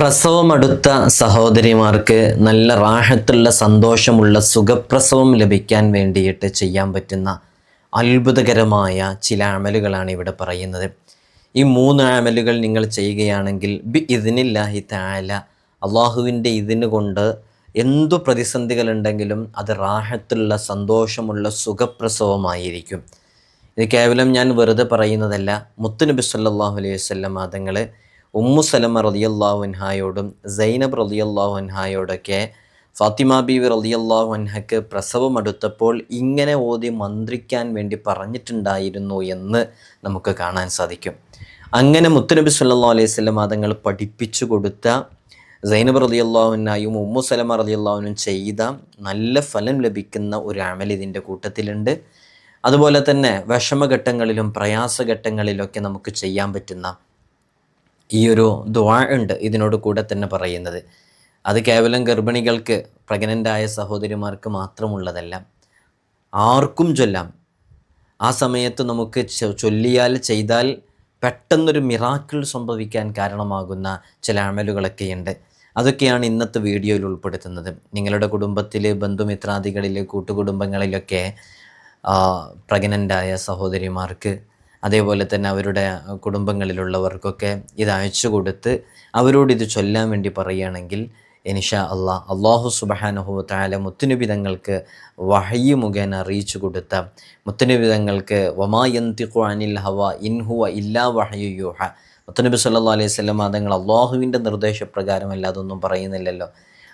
പ്രസവമടുത്ത സഹോദരിമാർക്ക് നല്ല റാഹത്തുള്ള സന്തോഷമുള്ള സുഖപ്രസവം ലഭിക്കാൻ വേണ്ടിയിട്ട് ചെയ്യാൻ പറ്റുന്ന അത്ഭുതകരമായ ചില അമലുകളാണ് ഇവിടെ പറയുന്നത്. ഈ മൂന്ന് അമലുകൾ നിങ്ങൾ ചെയ്യുകയാണെങ്കിൽ ബി ഇതിനില്ലാഹി താല അള്ളാഹുവിന്റെ ഇതിന് കൊണ്ട് എന്തു പ്രതിസന്ധികളുണ്ടെങ്കിലും അത് റാഹത്തുള്ള സന്തോഷമുള്ള സുഖപ്രസവമായിരിക്കും. ഇത് കേവലം ഞാൻ വെറുതെ പറയുന്നതല്ല മുത്തുനബി സല്ലാഹു അലൈഹി വസല്ലം മാതങ്ങൾ ഉമ്മു സലമ റളിയല്ലാഹു അൻഹായോടും സൈനബ് റളിയല്ലാഹു അൻഹായോടൊക്കെ ഫാത്തിമ ബീവി റളിയല്ലാഹു അൻഹക്ക് പ്രസവം അടുത്തപ്പോൾ ഇങ്ങനെ ഓതി മന്ത്രിക്കാൻ വേണ്ടി പറഞ്ഞിട്ടുണ്ടായിരുന്നു എന്ന് നമുക്ക് കാണാൻ സാധിക്കും. അങ്ങനെ മുത്തുനബി സല്ലാ അലൈഹി വസല്ലം മാതങ്ങൾ പഠിപ്പിച്ചു കൊടുത്ത സൈനബ് റലിയല്ലാഹുനായും ഉമ്മു സലമ റലിയല്ലാഹുനും ചെയ്ത നല്ല ഫലം ലഭിക്കുന്ന ഒരു അമൽ ഇതിന്റെ കൂട്ടത്തിലുണ്ട്. അതുപോലെ തന്നെ വിഷമഘട്ടങ്ങളിലും പ്രയാസഘട്ടങ്ങളിലൊക്കെ നമുക്ക് ചെയ്യാൻ പറ്റുന്ന ഈ ഒരു ദ്വാ ഉണ്ട് ഇതിനോട് കൂടെ തന്നെ പറയുന്നത്. അത് കേവലം ഗർഭിണികൾക്ക് പ്രഗ്നന്റായ സഹോദരിമാർക്ക് മാത്രമുള്ളതല്ല ആർക്കും ചൊല്ലാം. ആ സമയത്ത് നമുക്ക് ചൊല്ലിയാൽ ചെയ്താൽ പെട്ടെന്നൊരു മിറാക്കിൾ സംഭവിക്കാൻ കാരണമാകുന്ന ചില അമലുകളൊക്കെയുണ്ട്. അതൊക്കെയാണ് ഇന്നത്തെ വീഡിയോയിൽ ഉൾപ്പെടുത്തുന്നത്. നിങ്ങളുടെ കുടുംബത്തിൽ ബന്ധുമിത്രാദികളിൽ കൂട്ടുകുടുംബങ്ങളിലൊക്കെ പ്രഗ്നന്റായ സഹോദരിമാർക്ക് അതേപോലെ തന്നെ അവരുടെ കുടുംബങ്ങളിലുള്ളവർക്കൊക്കെ ഇത് അയച്ചു കൊടുത്ത് അവരോട് ഇത് ചൊല്ലാൻ വേണ്ടി പറയുകയാണെങ്കിൽ എനിഷാ അള്ളാ അള്ളാഹു സുബഹാനഹു താല മുത്തനുബിതങ്ങൾക്ക് വഹയ്യ മുഖേന അറിയിച്ചു കൊടുത്ത മുത്തുനിബിതങ്ങൾക്ക് വമായന്തിഖു അനിൽ ഹവ ഇൻഹുവ ഇല്ലാ വഹയു യൂഹ. മുത്തനബി സല്ലാ അലൈഹി സ്വലം തങ്ങൾ അള്ളാഹുവിന്റെ നിർദ്ദേശപ്രകാരം അല്ലാതൊന്നും പറയുന്നില്ലല്ലോ.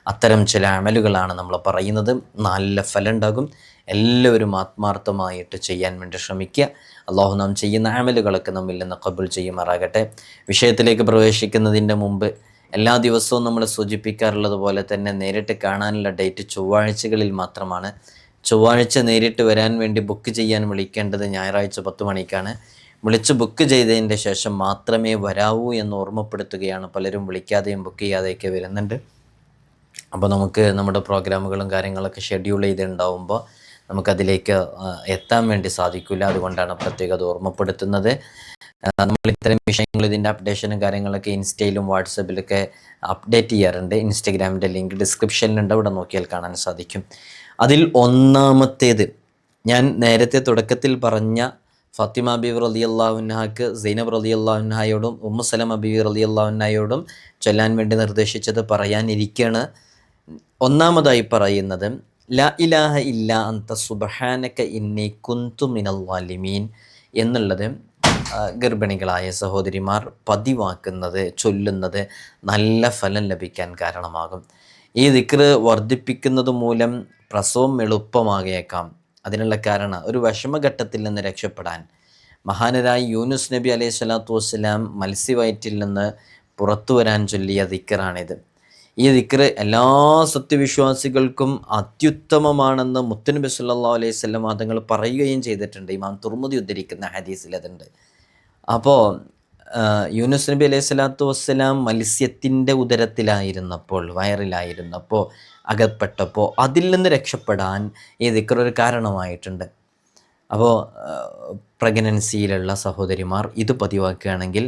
അത്തരം ചില അമലുകളാണ് നമ്മൾ പറയുന്നത്. നല്ല ഫലം ഉണ്ടാകും. എല്ലാവരും ആത്മാർത്ഥമായിട്ട് ചെയ്യാൻ വേണ്ടി ശ്രമിക്കുക. അള്ളാഹു നാം ചെയ്യുന്ന ആമലുകളൊക്കെ നമ്മിൽ നിന്ന് കബുൾ ചെയ്യുമാറാകട്ടെ. വിഷയത്തിലേക്ക് പ്രവേശിക്കുന്നതിന്റെ മുമ്പ് എല്ലാ ദിവസവും നമ്മൾ സൂചിപ്പിക്കാറുള്ളത് പോലെ തന്നെ നേരിട്ട് കാണാനുള്ള ഡേറ്റ് ചൊവ്വാഴ്ചകളിൽ മാത്രമാണ്. ചൊവ്വാഴ്ച നേരിട്ട് വരാൻ വേണ്ടി ബുക്ക് ചെയ്യാൻ വിളിക്കേണ്ടത് ഞായറാഴ്ച പത്ത് മണിക്കാണ്. വിളിച്ച് ബുക്ക് ചെയ്തതിന്റെ ശേഷം മാത്രമേ വരാവൂ എന്ന് ഓർമ്മപ്പെടുത്തുകയാണ് പലരും വിളിക്കാതെയും ബുക്ക് ചെയ്യാതെയൊക്കെ വരുന്നുണ്ട്. അപ്പോൾ നമുക്ക് നമ്മുടെ പ്രോഗ്രാമുകളും കാര്യങ്ങളൊക്കെ ഷെഡ്യൂൾ ചെയ്തിട്ടുണ്ടാവുമ്പോൾ നമുക്കതിലേക്ക് എത്താൻ വേണ്ടി സാധിക്കില്ല. അതുകൊണ്ടാണ് പ്രത്യേകത ഓർമ്മപ്പെടുത്തുന്നത്. നമ്മൾ ഇത്തരം വിഷയങ്ങൾ ഇതിന്റെ അപ്ഡേഷനും കാര്യങ്ങളൊക്കെ ഇൻസ്റ്റയിലും വാട്സപ്പിലൊക്കെ അപ്ഡേറ്റ് ചെയ്യാറുണ്ട്. ഇൻസ്റ്റഗ്രാമിന്റെ ലിങ്ക് ഡിസ്ക്രിപ്ഷനിലുണ്ട് അവിടെ നോക്കിയാൽ കാണാൻ സാധിക്കും. അതിൽ ഒന്നാമത്തേത് ഞാൻ നേരത്തെ തുടക്കത്തിൽ പറഞ്ഞ ഫത്തിമ ബീവി റലി അള്ളാഹുനഹക്ക് സൈനബ് റലി അള്ളാഹുനഹായോടും ഉമ്മു സലമ ബീവി റലി അള്ളാഹുനായോടും ചൊല്ലാൻ വേണ്ടി നിർദ്ദേശിച്ചത് പറയാനിരിക്കുകയാണ് ഒന്നാമതായി പറയുന്നത് ഇലാഹ ഇല്ല കുന്തു എന്നുള്ളത് ഗർഭിണികളായ സഹോദരിമാർ പതിവാക്കുന്നത് ചൊല്ലുന്നത് നല്ല ഫലം ലഭിക്കാൻ കാരണമാകും. ഈ ദിക്റ് വർദ്ധിപ്പിക്കുന്നത് മൂലം പ്രസവം എളുപ്പമാകിയേക്കാം അതിനുള്ള കാരണം ഒരു വിഷമഘട്ടത്തിൽ നിന്ന് രക്ഷപ്പെടാൻ. മഹാനരായ യൂനുസ് നബി അലൈഹി സ്വലാത്തു വസ്സലാം മത്സ്യവയറ്റിൽ നിന്ന് പുറത്തു വരാൻ ചൊല്ലിയ ദിക്കറാണിത് ഈ ദിക്റ് എല്ലാ സത്യവിശ്വാസികൾക്കും അത്യുത്തമമാണെന്ന് മുത്തനബി സല്ലാ അലൈഹി വസല്ലം തങ്ങൾ പറയുകയും ചെയ്തിട്ടുണ്ട്. ഇമാം തുർമുദി ഉദ്ധരിക്കുന്ന ഹദീസിൽ അതുണ്ട്. അപ്പോൾ യൂനുസ് നബി അലൈഹി സ്വലാത്തു വസ്സലാം മത്സ്യത്തിന്റെ ഉദരത്തിലായിരുന്നപ്പോൾ വയറിലായിരുന്നപ്പോൾ അകപ്പെട്ടപ്പോൾ അതിൽ നിന്ന് രക്ഷപ്പെടാൻ ഈ ദിക്ർ ഒരു കാരണമായിട്ടുണ്ട്. അപ്പോൾ പ്രഗ്നൻസിയിലുള്ള സഹോദരിമാർ ഇത് പതിവാക്കുകയാണെങ്കിൽ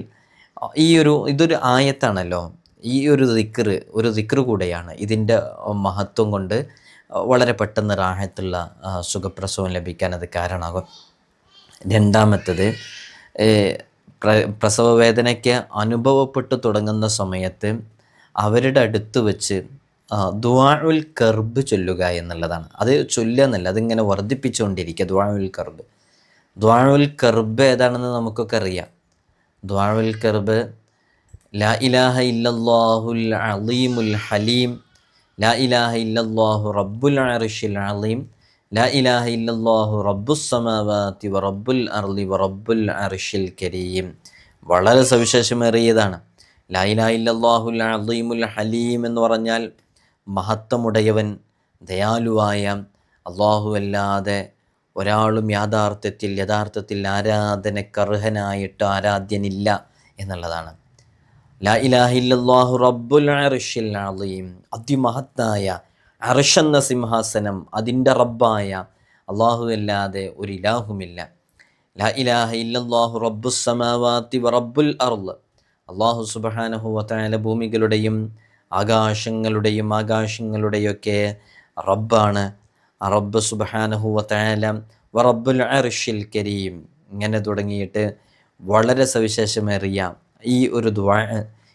ഈ ഒരു ഇതൊരു ആയത്താണല്ലോ. ഈ ഒരു ദിക്റ് ഒരു ദിക്റ് കൂടെയാണ്. ഇതിന്റെ മഹത്വം കൊണ്ട് വളരെ പെട്ടെന്ന് റാഹത്തുള്ള സുഖപ്രസവം ലഭിക്കാൻ അത് കാരണമാകും. രണ്ടാമത്തത് പ്രസവ വേദനയ്ക്ക് അനുഭവപ്പെട്ടു തുടങ്ങുന്ന സമയത്ത് അവരുടെ അടുത്ത് വെച്ച് ദുവാഉൽ കർബ് ചൊല്ലുക എന്നുള്ളതാണ്. അത് ചൊല്ലുക എന്നല്ല അതിങ്ങനെ വർദ്ധിപ്പിച്ചുകൊണ്ടിരിക്കുക ദ്വാഴുൽ കർബ്. ദ്വാഴുൽ കർബ് ഏതാണെന്ന് നമുക്കൊക്കെ അറിയാം. ദ്വാഴുൽ കർബ് ലാ ഇലാഹ ഇല്ലല്ലാഹുൽ അലീമുൽ ഹലീം. ലാ ഇലാഹ ഇല്ലല്ലാഹു റബ്ബുൽ അർഷിൽ അലീം. ലാ ഇലാഹ ഇല്ലല്ലാഹു റബ്ബുസ് സമാവാതി വ റബ്ബുൽ അർളി വ റബ്ബുൽ അർഷിൽ കരീം. വളരെ സവിശേഷമേറിയതാണ്. ലാ ഇലാഹ ഇല്ലല്ലാഹുൽ അലീമുൽ ഹലീം എന്ന് പറഞ്ഞാൽ മഹത്വമുടയവൻ ദയാലുവായ അള്ളാഹു അല്ലാതെ ഒരാളും യാഥാർത്ഥ്യത്തിൽ യഥാർത്ഥത്തിൽ ആരാധനക്കർഹനായിട്ട് ആരാധ്യനില്ല എന്നുള്ളതാണ്. ലാ റബ്ബുൽ അലീം. അതിമഹത്തായ അർഷെന്ന സിംഹാസനം അതിന്റെ റബ്ബായ അള്ളാഹു അല്ലാതെ ഒരു ഇലാഹുമില്ല. ലാ ഇലാഹ ഇല്ലല്ലാഹു റബ്ബു സമാവാത്തി റബ്ബുൽ അർൾ അള്ളാഹു സുബഹാനഹുവത്തായ ഭൂമികളുടെയും ആകാശങ്ങളുടെയും ആകാശങ്ങളുടെയൊക്കെ റബ്ബാണ്. റബ്ബ് സുബാനഹു സുബഹാനഹുവത്തായ വറബ്ബുൽ അർഷിൽ കരീം. ഇങ്ങനെ തുടങ്ങിയിട്ട് വളരെ സവിശേഷമേറിയ ഈ ഒരു ദ്വാ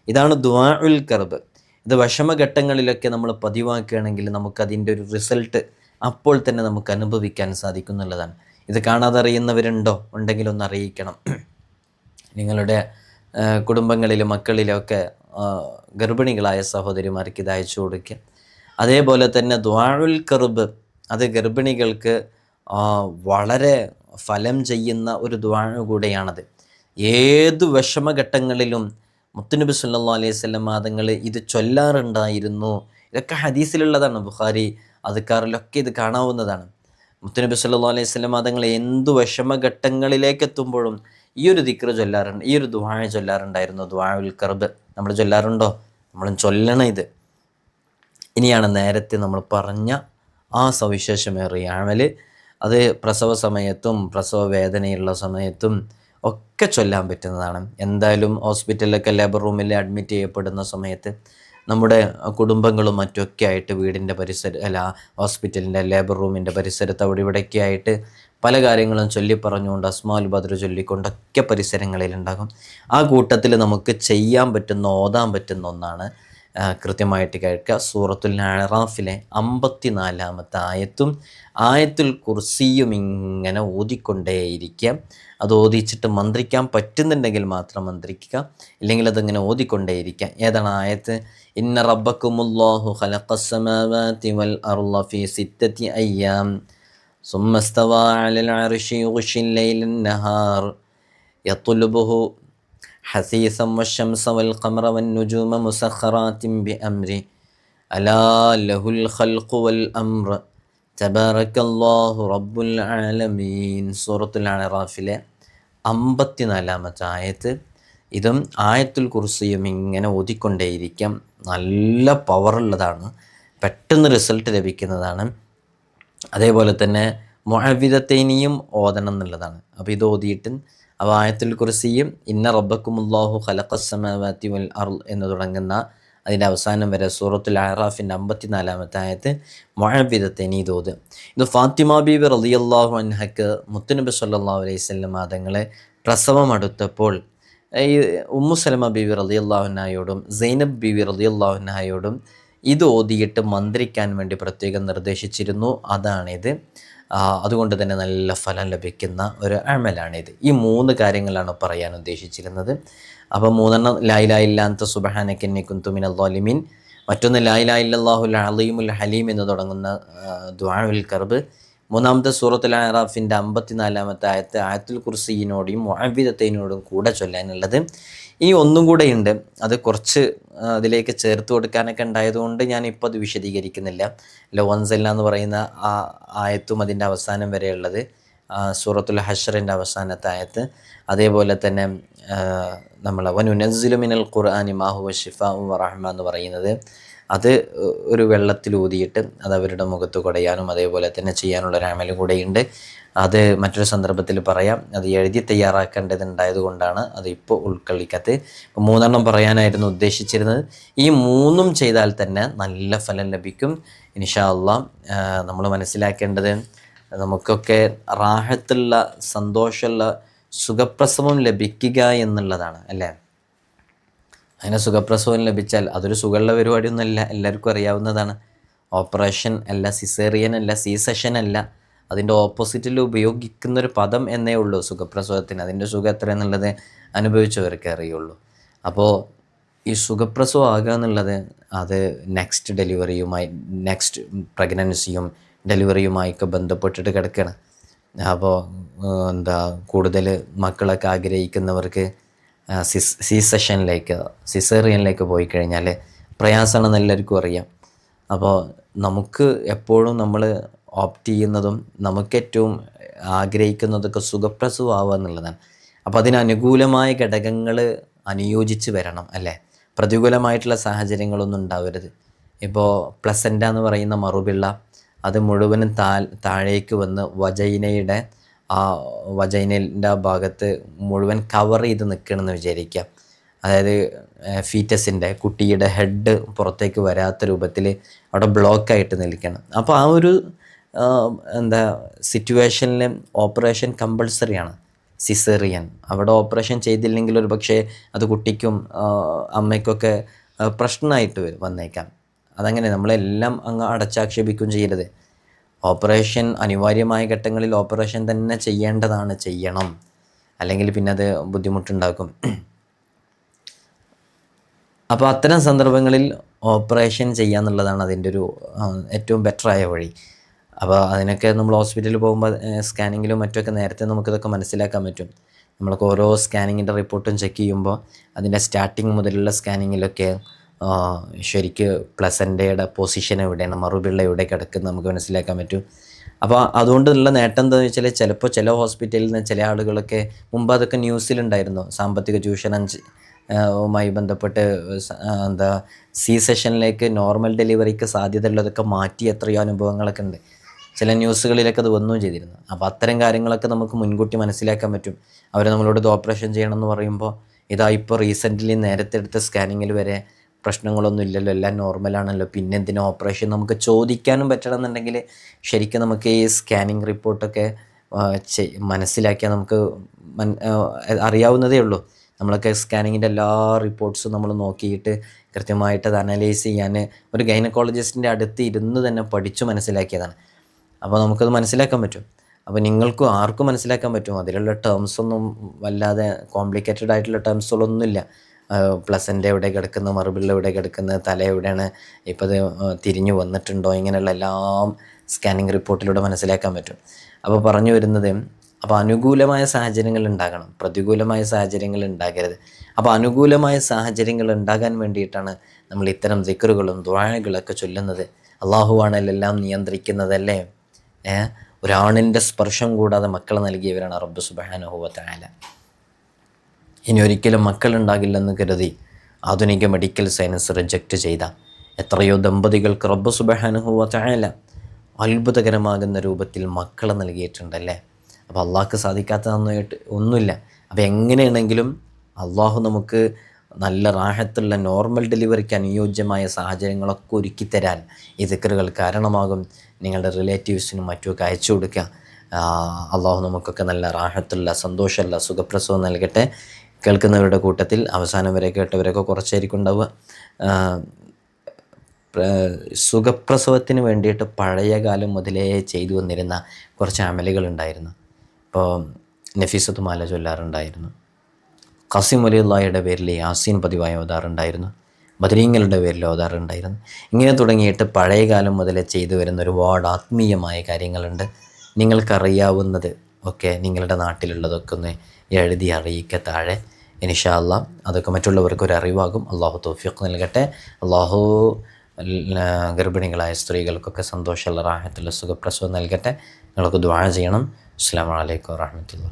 ഇതാണ് ദ്വാ ഉൽ കർബ്. ഇത് വിഷമഘട്ടങ്ങളിലൊക്കെ നമ്മൾ പതിവാക്കുകയാണെങ്കിൽ നമുക്കതിന്റെ ഒരു റിസൾട്ട് അപ്പോൾ തന്നെ നമുക്ക് അനുഭവിക്കാൻ സാധിക്കും എന്നുള്ളതാണ് ഇത് കാണാതെ അറിയുന്നവരുണ്ടോ ഉണ്ടെങ്കിൽ ഒന്ന് അറിയിക്കണം. നിങ്ങളുടെ കുടുംബങ്ങളിലും മക്കളിലൊക്കെ ഗർഭിണികളായ സഹോദരിമാർക്ക് ഇത് അയച്ചു കൊടുക്കുക. അതേപോലെ തന്നെ ദ്വാഴുൽ കറുബ് അത് ഗർഭിണികൾക്ക് വളരെ ഫലം ചെയ്യുന്ന ഒരു ദ്വാഴ കൂടെയാണത്. ഏതു വിഷമഘട്ടങ്ങളിലും മുത്തുനബി സല്ലാ അലൈഹി സ്വലം മാതങ്ങൾ ഇത് ചൊല്ലാറുണ്ടായിരുന്നു. ഇതൊക്കെ ഹദീസിലുള്ളതാണ്. ബുഖാരി അതുക്കാറിലൊക്കെ ഇത് കാണാവുന്നതാണ്. മുത്തുനബി സല്ലാ അലൈഹി സ്വലം മാതങ്ങൾ എന്ത് വിഷമഘട്ടങ്ങളിലേക്ക് എത്തുമ്പോഴും ഈ ഒരു ദിക്ര ചൊല്ലാറുണ്ട് ഈ ഒരു ദുവാഴ ചൊല്ലാറുണ്ടായിരുന്നു. ദ്വാഴുൽ കർബ് നമ്മൾ ചൊല്ലാറുണ്ടോ? നമ്മളും ചൊല്ലണം ഇത്. ഇനിയാണ് നേരത്തെ നമ്മൾ പറഞ്ഞ ആ സവിശേഷമേറിയ അമൽ. അത് പ്രസവ സമയത്തും പ്രസവ വേദനയുള്ള സമയത്തും ഒക്കെ ചൊല്ലാൻ പറ്റുന്നതാണ്. എന്തായാലും ഹോസ്പിറ്റലിലൊക്കെ ലേബർ റൂമിൽ അഡ്മിറ്റ് ചെയ്യപ്പെടുന്ന സമയത്ത് നമ്മുടെ കുടുംബങ്ങളും മറ്റുമൊക്കെ ആയിട്ട് വീടിന്റെ പരിസര അല്ല ഹോസ്പിറ്റലിന്റെ ലേബർ റൂമിന്റെ പരിസരത്ത് അവിടെ ഇവിടെയൊക്കെ ആയിട്ട് പല കാര്യങ്ങളും ചൊല്ലി പറഞ്ഞുകൊണ്ട് അസ്മാൽ ബദ്ര ചൊല്ലിക്കൊണ്ടൊക്കെ പരിസരങ്ങളിലുണ്ടാകും. ആ കൂട്ടത്തിൽ നമുക്ക് ചെയ്യാൻ പറ്റുന്ന ഓതാൻ പറ്റുന്ന ഒന്നാണ് കൃത്യമായിട്ട് കേൾക്കുക. സൂറത്തുൽ അറാഫിലെ അമ്പത്തിനാലാമത്തെ ആയത്തും ആയത്തുൽ കുർസിയും ഇങ്ങനെ ഓതിക്കൊണ്ടേയിരിക്കുക. അത് ഓതിച്ചിട്ട് മന്ത്രിക്കാൻ പറ്റുന്നുണ്ടെങ്കിൽ മാത്രം മന്ത്രിക്കുക ഇല്ലെങ്കിൽ അതിങ്ങനെ ഓതിക്കൊണ്ടേയിരിക്കുക ഏതാണ് ആയത്ത് ഇന്ന റബ്ബക്കുമുല്ലാഹു ഖലഖസ്സമാവാതി വൽ അർള ഫീ സിത്തത്തി അയ്യാം ثم استوى على العرش يغشي الليل النهار يطلبه حثيثا والشمس والقمر والنجوم مسخرات بأمره ألا له الخلق والأمر تبارك الله رب العالمين سورة الأعراف അമ്പത്തിനാലാമത്തെ ആയത്ത്. ഇതും ആയത്തുൽ കുറിച്ചും ഇങ്ങനെ ഓതിക്കൊണ്ടേയിരിക്കാം. നല്ല പവറുള്ളതാണ്. പെട്ടെന്ന് റിസൾട്ട് ലഭിക്കുന്നതാണ്. അതേപോലെ തന്നെ മൊഹവിദത്തേനിയും ഓതണം എന്നുള്ളതാണ്. അപ്പോൾ ഇത് ഓതിയിട്ട് അവ ആയത്തുൽ കുറിസിയും ഇന്ന റബ്ബക്കുമുല്ലാഹു ഖലഖസ്സമാവാതി വൽ അർ എന്ന് തുടങ്ങുന്ന അതിന്റെ അവസാനം വരെ സൂറത്തുൽ അഹറാഫിന്റെ അമ്പത്തിനാലാമത്തെ ആയത്ത് മൊഹവിദത്തേനി നീ ഓത് ഇത് ഫാത്തിമ ബീബി റളിയല്ലാഹു അൻഹക്ക് മുത്തുനബി സല്ലാ അലൈഹി വസല്ലം മാതങ്ങളെ പ്രസവം അടുത്തപ്പോൾ ഈ ഉമ്മു സലമ ബീവി അള്ളാഹുനായോടും സൈനബ് ബീവി അള്ളാഹുനായോടും ഇത് ഓതിയിട്ട് മന്ത്രിക്കാൻ വേണ്ടി പ്രത്യേകം നിർദ്ദേശിച്ചിരുന്നു. അതാണിത്. അതുകൊണ്ട് തന്നെ നല്ല ഫലം ലഭിക്കുന്ന ഒരു അമലാണിത്. ഈ മൂന്ന് കാര്യങ്ങളാണ് പറയാൻ ഉദ്ദേശിച്ചിരുന്നത്. അപ്പോൾ മൂന്നെണ്ണം ലായിലായില്ലാത്ത സുബഹാനക്കെന്നെ കുന്തുമിൻ അള്ളാലിമീൻ മറ്റൊന്ന് ലായിലായില്ലാഹുൽ അലീമുൽ ഹലീം എന്ന് തുടങ്ങുന്ന ദ്വാഉൽ കർബ്. മൂന്നാമത്തെ സൂറത്തുൽ അറാഫിന്റെ അമ്പത്തിനാലാമത്തെ ആയത്ത് ആയത്തുൽ കുർസീനോടും മുഅവിദത്തൈനോടും കൂടെ ചൊല്ലാനുള്ളത്. ഈ ഒന്നും കൂടെ ഉണ്ട്. അത് കുറച്ച് അതിലേക്ക് ചേർത്ത് കൊടുക്കാനൊക്കെ ഉണ്ടായതുകൊണ്ട് ഞാൻ ഇപ്പോൾ അത് വിശദീകരിക്കുന്നില്ല. ലോവൻസല്ല എന്ന് പറയുന്ന ആ ആയത്തും അതിന്റെ അവസാനം വരെയുള്ളത്. സൂറത്തുൽ ഹഷറിന്റെ അവസാനത്തെ ആയത്ത്. അതേപോലെ തന്നെ നമ്മൾ വനുനസിലു മിനൽ ഖുർആാനി മാഹു ഷിഫ റഹ്മ എന്ന് പറയുന്നത്. അത് ഒരു വെള്ളത്തിൽ ഊതിയിട്ട് അത് അവരുടെ മുഖത്ത് കുടയാനും അതേപോലെ തന്നെ ചെയ്യാനുള്ള ഒരു അമലും കൂടെയുണ്ട്. അത് മറ്റൊരു സന്ദർഭത്തിൽ പറയാം. അത് എഴുതി തയ്യാറാക്കേണ്ടതുണ്ടായത് കൊണ്ടാണ് അത് ഇപ്പോൾ ഉൾക്കൊള്ളിക്കാത്തത്. ഇപ്പോൾ മൂന്നെണ്ണം പറയാനായിരുന്നു ഉദ്ദേശിച്ചിരുന്നത്. ഈ മൂന്നും ചെയ്താൽ തന്നെ നല്ല ഫലം ലഭിക്കും. ഇൻഷാ അള്ളാ നമ്മൾ മനസ്സിലാക്കേണ്ടത് നമുക്കൊക്കെ റാഹത്തുള്ള സന്തോഷമുള്ള സുഖപ്രസവം ലഭിക്കുക എന്നുള്ളതാണ് അല്ലേ? അങ്ങനെ സുഖപ്രസവം ലഭിച്ചാൽ അതൊരു സുഖമുള്ള പരിപാടിയൊന്നുമല്ല എല്ലാവർക്കും അറിയാവുന്നതാണ്. ഓപ്പറേഷൻ അല്ല സിസേറിയൻ അല്ല സി സെഷൻ അല്ല. അതിന്റെ ഓപ്പോസിറ്റിൽ ഉപയോഗിക്കുന്ന ഒരു പദം എന്നേ ഉള്ളൂ സുഖപ്രസവത്തിന്. അതിന്റെ സുഖം എത്ര എന്നുള്ളത് അനുഭവിച്ചവർക്ക് അറിയുള്ളൂ. അപ്പോൾ ഈ സുഖപ്രസവം ആകുക എന്നുള്ളത് അത് നെക്സ്റ്റ് ഡെലിവറിയുമായി നെക്സ്റ്റ് പ്രഗ്നൻസിയും ഡെലിവറിയുമായൊക്കെ ബന്ധപ്പെട്ടിട്ട് കിടക്കുകയാണ് അപ്പോൾ എന്താ കൂടുതൽ മക്കളൊക്കെ ആഗ്രഹിക്കുന്നവർക്ക് സി സെഷനിലേക്ക് സിസേറിയനിലേക്ക് പോയി കഴിഞ്ഞാൽ പ്രയാസമാണെന്ന് എല്ലാവർക്കും അറിയാം. അപ്പോൾ നമുക്ക് എപ്പോഴും നമ്മൾ ഓപ്റ്റ് ചെയ്യുന്നതും നമുക്ക് ഏറ്റവും ആഗ്രഹിക്കുന്നതൊക്കെ സുഖപ്രസവമാവുക എന്നുള്ളതാണ്. അപ്പോൾ അതിനനുകൂലമായ ഘടകങ്ങൾ അനുയോജിച്ച് വരണം അല്ലേ? പ്രതികൂലമായിട്ടുള്ള സാഹചര്യങ്ങളൊന്നും ഉണ്ടാവരുത്. ഇപ്പോൾ പ്ലസന്റ എന്ന് പറയുന്ന മറുപിള്ള അത് മുഴുവനും താഴേക്ക് വന്ന് വജൈനയുടെ ആ വജൈനന്റെ ആ ഭാഗത്ത് മുഴുവൻ കവർ ചെയ്ത് നിൽക്കണമെന്ന് വിചാരിക്കുക. അതായത് ഫീറ്റസിന്റെ കുട്ടിയുടെ ഹെഡ് പുറത്തേക്ക് വരാത്ത രൂപത്തിൽ അവിടെ ബ്ലോക്കായിട്ട് നിൽക്കണം. അപ്പോൾ ആ ഒരു എന്താ സിറ്റുവേഷനിൽ ഓപ്പറേഷൻ കമ്പൾസറിയാണ് സിസേറിയൻ അവിടെ ഓപ്പറേഷൻ ചെയ്തില്ലെങ്കിൽ ഒരു പക്ഷേ അത് കുട്ടിക്കും അമ്മയ്ക്കൊക്കെ പ്രശ്നമായിട്ട് വന്നേക്കാം. അതങ്ങനെ നമ്മളെല്ലാം അങ്ങ് അടച്ചാക്ഷേപിക്കുകയും ചെയ്യരുത്. ഓപ്പറേഷൻ അനിവാര്യമായ ഘട്ടങ്ങളിൽ ഓപ്പറേഷൻ തന്നെ ചെയ്യേണ്ടതാണ്. ചെയ്യണം. അല്ലെങ്കിൽ പിന്നെ അത് ബുദ്ധിമുട്ടുണ്ടാക്കും. അപ്പോൾ അത്തരം സന്ദർഭങ്ങളിൽ ഓപ്പറേഷൻ ചെയ്യാന്നുള്ളതാണ് അതിന്റെ ഒരു ഏറ്റവും ബെറ്ററായ വഴി. അപ്പോൾ അതിനൊക്കെ നമ്മൾ ഹോസ്പിറ്റലിൽ പോകുമ്പോൾ സ്കാനിങ്ങിലും മറ്റൊക്കെ നേരത്തെ നമുക്കിതൊക്കെ മനസ്സിലാക്കാൻ പറ്റും. നമ്മൾക്ക് ഓരോ സ്കാനിങ്ങിന്റെ റിപ്പോർട്ടും ചെക്ക് ചെയ്യുമ്പോൾ അതിന്റെ സ്റ്റാർട്ടിങ് മുതലുള്ള സ്കാനിങ്ങിലൊക്കെ ശരിക്ക് പ്ലസന്റെയുടെ പൊസിഷൻ എവിടെയാണ്? മറുപിള്ള എവിടെ കിടക്കുന്നത് നമുക്ക് മനസ്സിലാക്കാൻ പറ്റും. അപ്പോൾ അതുകൊണ്ടുള്ള നേട്ടം എന്താണെന്ന് വെച്ചാൽ ചിലപ്പോൾ ചില ഹോസ്പിറ്റലിൽ നിന്ന് ചില ആളുകളൊക്കെ മുമ്പ് അതൊക്കെ ന്യൂസിലുണ്ടായിരുന്നു സാമ്പത്തിക ചൂഷണം വുമായി ബന്ധപ്പെട്ട് എന്താ സി സെഷനിലേക്ക് നോർമൽ ഡെലിവറിക്ക് സാധ്യതയുള്ളതൊക്കെ മാറ്റി എത്രയോ അനുഭവങ്ങളൊക്കെ ഉണ്ട്. ചില ന്യൂസുകളിലൊക്കെ അത് വന്നും ചെയ്തിരുന്നു. അപ്പോൾ അത്തരം കാര്യങ്ങളൊക്കെ നമുക്ക് മുൻകൂട്ടി മനസ്സിലാക്കാൻ പറ്റും. അവർ നമ്മളോട് ഓപ്പറേഷൻ ചെയ്യണമെന്ന് പറയുമ്പോൾ ഇതാ ഇപ്പോൾ റീസെന്റ്ലി നേരത്തെ എടുത്ത സ്കാനിങ്ങിൽ വരെ പ്രശ്നങ്ങളൊന്നും ഇല്ലല്ലോ എല്ലാം നോർമലാണല്ലോ പിന്നെ എന്തിനാ ഓപ്പറേഷൻ നമുക്ക് ചോദിക്കാനും പറ്റണമെന്നുണ്ടെങ്കിൽ ശരിക്കും നമുക്ക് ഈ സ്കാനിങ് റിപ്പോർട്ടൊക്കെ മനസ്സിലാക്കിയാൽ നമുക്ക് അറിയാവുന്നതേ ഉള്ളൂ. നമ്മളൊക്കെ സ്കാനിങ്ങിന്റെ എല്ലാ റിപ്പോർട്ട്സും നമ്മൾ നോക്കിയിട്ട് കൃത്യമായിട്ട് അത് അനലൈസ് ചെയ്യാൻ ഒരു ഗൈനക്കോളജിസ്റ്റിന്റെ അടുത്ത് ഇരുന്ന് തന്നെ പഠിച്ചു മനസ്സിലാക്കിയതാണ്. അപ്പോൾ നമുക്കത് മനസ്സിലാക്കാൻ പറ്റും. അപ്പോൾ നിങ്ങൾക്കും ആർക്കും മനസ്സിലാക്കാൻ പറ്റും. അതിലുള്ള ടേംസ് ഒന്നും വല്ലാതെ കോംപ്ലിക്കേറ്റഡ് ആയിട്ടുള്ള ടേംസുകളൊന്നുമില്ല പ്ലസന്റെ എവിടെ കിടക്കുന്നു മറുപിള്ള എവിടെ കിടക്കുന്നു തല എവിടെയാണ് ഇപ്പോൾ അത് തിരിഞ്ഞു വന്നിട്ടുണ്ടോ ഇങ്ങനെയുള്ള എല്ലാം സ്കാനിങ് റിപ്പോർട്ടിലൂടെ മനസ്സിലാക്കാൻ പറ്റും. അപ്പോൾ പറഞ്ഞു വരുന്നത് അപ്പോൾ അനുകൂലമായ സാഹചര്യങ്ങൾ ഉണ്ടാകണം. പ്രതികൂലമായ സാഹചര്യങ്ങൾ ഉണ്ടാകരുത്. അപ്പോൾ അനുകൂലമായ സാഹചര്യങ്ങൾ ഉണ്ടാകാൻ വേണ്ടിയിട്ടാണ് നമ്മൾ ഇത്തരം ദിക്കറുകളും ദ്വാഴകളൊക്കെ ചൊല്ലുന്നത്. അള്ളാഹുവാണ് എല്ലാം നിയന്ത്രിക്കുന്നതല്ലേ? ഏഹ് ഒരാണിന്റെ സ്പർശം കൂടാതെ മക്കൾ നൽകിയവരാണ് റബ്ബ് സുബാനുഹുവത്തായാല ഇനി ഒരിക്കലും മക്കളുണ്ടാകില്ലെന്ന് കരുതി ആധുനിക മെഡിക്കൽ സയൻസ് റിജക്റ്റ് ചെയ്ത എത്രയോ ദമ്പതികൾക്ക് റബ്ബ് സുബഹാനുഹുവത്തായാല അത്ഭുതകരമാകുന്ന രൂപത്തിൽ മക്കളെ നൽകിയിട്ടുണ്ടല്ലേ? അപ്പോൾ അള്ളാഹ്ക്ക് സാധിക്കാത്തതെന്നായിട്ട് ഒന്നുമില്ല. അപ്പോൾ എങ്ങനെയാണെങ്കിലും അള്ളാഹു നമുക്ക് നല്ല റാഹത്തുള്ള നോർമൽ ഡെലിവറിക്ക് അനുയോജ്യമായ സാഹചര്യങ്ങളൊക്കെ ഒരുക്കി തരാൻ ഈ ദിക്കറുകൾ കാരണമാകും. നിങ്ങളുടെ റിലേറ്റീവ്സിനും മറ്റുമൊക്കെ അയച്ചു കൊടുക്കുക. അള്ളാഹു നമുക്കൊക്കെ നല്ല റാഹത്തുള്ള സന്തോഷമുള്ള സുഖപ്രസവം നൽകട്ടെ. കേൾക്കുന്നവരുടെ കൂട്ടത്തിൽ അവസാനം വരെ കേട്ടവരൊക്കെ കുറച്ചായിരിക്കും ഉണ്ടാവുക. സുഖപ്രസവത്തിന് വേണ്ടിയിട്ട് പഴയ കാലം മുതലേ ചെയ്തു വന്നിരുന്ന കുറച്ച് അമലുകളുണ്ടായിരുന്നു. ഇപ്പോൾ നഫീസത്ത് മാല ചൊല്ലാറുണ്ടായിരുന്നു. ഖസിം അലിയുള്ളയുടെ പേരിൽ യാസീൻ പതിവായി ഓതാറുണ്ടായിരുന്നു. ബദരീങ്ങളുടെ പേരിൽ ഓതാറുണ്ടായിരുന്നു. ഇങ്ങനെ തുടങ്ങിയിട്ട് പഴയ കാലം മുതലേ ചെയ്തു വരുന്ന ഒരുപാട് ആത്മീയമായ കാര്യങ്ങളുണ്ട്. നിങ്ങൾക്കറിയാവുന്നത് ഒക്കെ നിങ്ങളുടെ നാട്ടിലുള്ളതൊക്കെ ഒന്ന് എഴുതി അറിയിക്കുക താഴെ. ഇൻഷാ അല്ലാ അതൊക്കെ മറ്റുള്ളവർക്ക് ഒരു അറിവാകും. അള്ളാഹു തൗഫീഖ് നൽകട്ടെ. അള്ളാഹു ഗർഭിണികളായ സ്ത്രീകൾക്കൊക്കെ സന്തോഷമുള്ള റാഹത്തുള്ള സുഖപ്രസവം നൽകട്ടെ. നിങ്ങൾക്ക് ദ്വാഴ ചെയ്യണം. അസ്സാം വലൈക്കും വാഹമത്തുള്ള